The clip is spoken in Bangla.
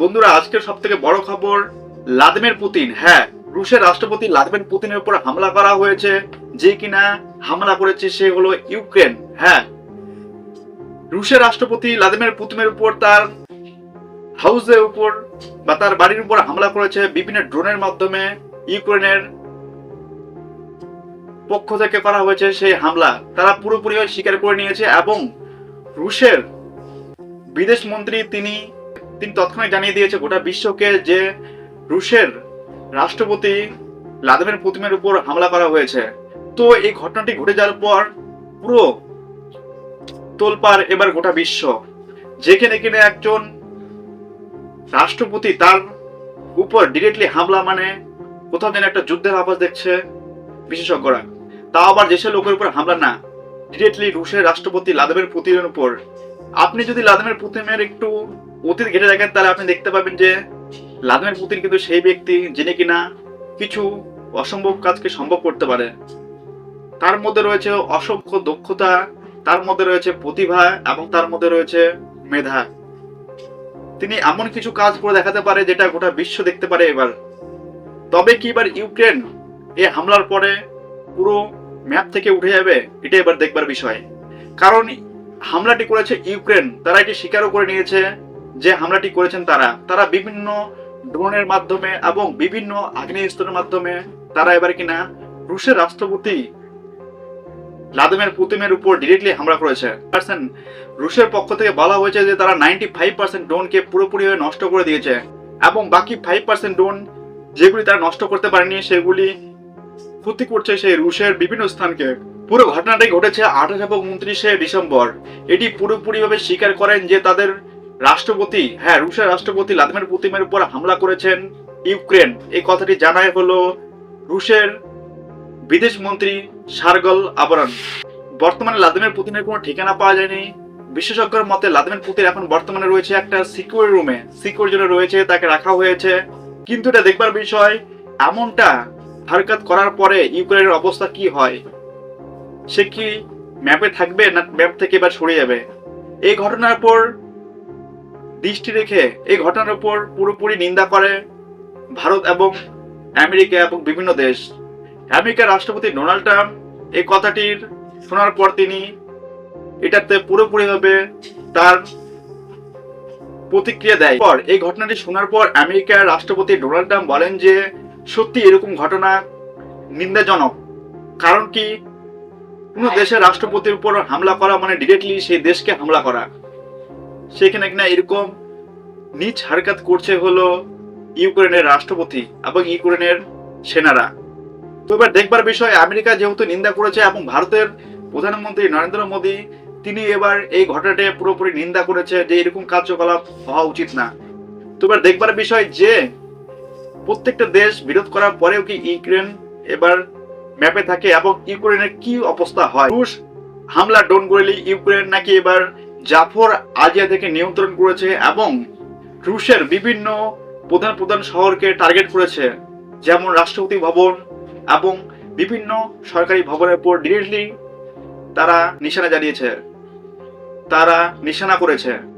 বন্ধুরা, আজকের সব থেকে বড় খবর লাদমের পুতিন। হ্যাঁ রুশের রাষ্ট্রপতি লাদমের পুতিনের উপর হামলা করা হয়েছে, যে কিনা হামলা করেছে সে হলো ইউক্রেন। হ্যাঁ রুশের রাষ্ট্রপতি লাদমের পুতিনের উপর তার হাউসের উপর বা তার বাড়ির উপর হামলা করেছে বিভিন্ন ড্রোনের মাধ্যমে ইউক্রেনের পক্ষ থেকে করা হয়েছে সেই হামলা। তারা পুরোপুরি স্বীকার করে নিয়েছে এবং রুশের বিদেশ মন্ত্রী তিনি তিনি তৎক্ষণাৎ জানিয়ে দিয়েছে, গোটা বিশ্বকে যে রুশের রাষ্ট্রপতি লাদেমের প্রতিমের উপর হামলা করা হয়েছে। তো এই ঘটনাটি ঘটে যাওয়ার পর পুরো তোলপার এবার গোটা বিশ্ব। যেখানে কিনা একজন রাষ্ট্রপতি তার উপর ডিরেক্টলি হামলা মানে কোথাও যেন একটা যুদ্ধের আভাস দেখছে বিশেষজ্ঞরা। তাও আবার দেশের লোকের উপর হামলা না ডিরেক্টলি রুশের রাষ্ট্রপতি লাদেমের পুতিনের উপর। আপনি যদি লাদেমের পুতিনের একটু অতীত ঘেটে দেখেন, তাহলে আপনি দেখতে পাবেন যে লাদেমের পুতিন কিন্তু সেই ব্যক্তি যিনি কিনা কিছু অসম্ভব কাজকে সম্ভব করতে পারে। তার মধ্যে রয়েছে অসংখ্য দক্ষতা, তার মধ্যে রয়েছে প্রতিভা এবং তার মধ্যে রয়েছে মেধা। তিনি এমন কিছু কাজ করে দেখাতে পারে যেটা গোটা বিশ্ব দেখতে পারে এবার। তবে কি এবার ইউক্রেন এ হামলার পরে পুরো ম্যাপ থেকে উঠে যাবে, এটা এবার দেখবার বিষয়। কারণ হামলাটি করেছে ইউক্রেন, তারা এটি স্বীকারও করে নিয়েছে যে হামলাটি করেছেন তারা তারা বিভিন্ন ড্রোনের মাধ্যমে এবং বিভিন্ন আগ্নেয়াস্ত্রের মাধ্যমে তারা এবার কিনা রুশের রাষ্ট্রপতি লাদমের পুতিনের উপর ডিরেক্টলি হামলা করেছে। পার্সেন্ট রুশের পক্ষ থেকে বলা হয়েছে যে তারা নাইনটি ফাইভ পার্সেন্ট ড্রোনকে পুরোপুরিভাবে নষ্ট করে দিয়েছে এবং বাকি ফাইভ পার্সেন্ট ড্রোন যেগুলি তারা নষ্ট করতে পারেনি সেগুলি ক্ষতি করছে সেই রুশের বিভিন্ন স্থানকে। পুরো ঘটনাটাই ঘটেছে আঠাশ এবং উনত্রিশে ডিসেম্বর। এটি পুরোপুরিভাবে স্বীকার করেন যে তাদের রাষ্ট্রপতি হ্যাঁ রুশের রাষ্ট্রপতি লাদমের পুতিমের উপর হামলা করেছেন ইউক্রেন। এই কথাটি জানায় হলো রুশের বিদেশ মন্ত্রী সার্গল আবরণ বর্তমানে লাদমের পুতিনের কোনো ঠিকানা পাওয়া যায়নি। বিশেষজ্ঞের মতে, লাদমের পুতিন এখন বর্তমানে রয়েছে একটা সিকিউর রুমে। সিকিউর জন্য রয়েছে, তাকে রাখা হয়েছে। কিন্তু এটা দেখবার বিষয়, এমনটা হারকাত করার পরে ইউক্রেনের অবস্থা কি হয়? সে কি ম্যাপে থাকবে না, ম্যাপ থেকে এবার সরে যাবে? এই ঘটনার পর দৃষ্টি রেখে এই ঘটনার উপর পুরোপুরি নিন্দা করে ভারত এবং আমেরিকা এবং বিভিন্ন দেশ। আমেরিকার রাষ্ট্রপতি ডোনাল্ড ট্রাম্প এই কথাটির শোনার পর তিনি এটাতে পুরোপুরিভাবে তার প্রতিক্রিয়া দেয়। পর এই ঘটনাটি শোনার পর আমেরিকার রাষ্ট্রপতি ডোনাল্ড ট্রাম্প বলেন যে সত্যি এরকম ঘটনা নিন্দাজনক। কারণ কি? কোনো দেশের রাষ্ট্রপতির উপর হামলা করা মানে ডিরেক্টলি সেই দেশকে হামলা করা। সেখানে কিনা এরকম নিজ হারকাত করছে হলো ইউক্রেনের রাষ্ট্রপতি এবং ইউক্রেনের সেনারা। তো এবার দেখবার বিষয়, আমেরিকা যেহেতু নিন্দা করেছে এবং ভারতের প্রধানমন্ত্রী নরেন্দ্র মোদী, তিনি এবার এই ঘটনাটি পুরোপুরি নিন্দা করেছে যে এরকম কার্যকলাপ হওয়া উচিত না। তো এবার দেখবার বিষয় যে, প্রত্যেকটা দেশ বিরোধ করার পরেও কি ইউক্রেন এবার ম্যাপে থাকে এবং ইউক্রেনের কি অবস্থা হয়? রুশ হামলা ডোন করলে ইউক্রেন নাকি এবার জাফর আজিয়া থেকে নিয়ন্ত্রণ করেছে এবং রুশের বিভিন্ন প্রধান প্রধান শহরকে টার্গেট করেছে, যেমন রাষ্ট্রপতি ভবন এবং বিভিন্ন সরকারি ভবনের উপর ডিরেক্টলি তারা নিশানা জানিয়েছে, তারা নিশানা করেছে।